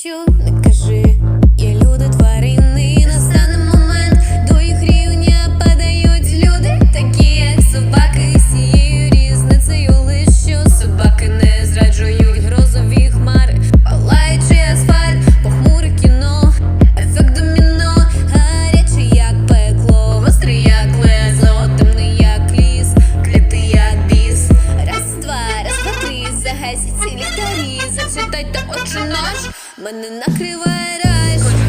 Що не кажи, є люди тварини, настане момент, до їх рівня падають люди, такі як собаки, з цією різницею лиш що собаки не зраджують грозові хмари, палаючи асфальт, похмуре кіно, ефект доміно, гарячий як пекло, гострий як лезо, темний як ліс, клятий як біс. Раз, два, раз, два, три, загасіть ці ліхтарі, зачитайте очі наш, мене накриває раж.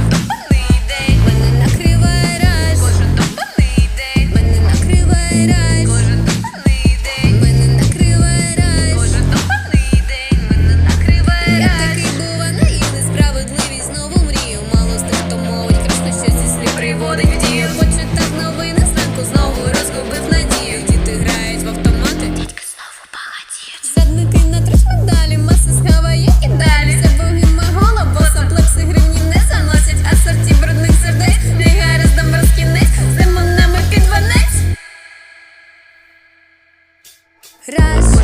Раз.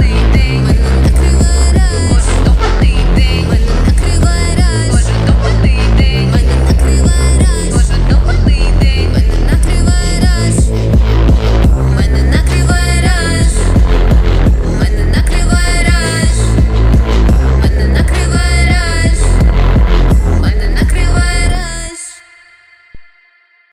Мене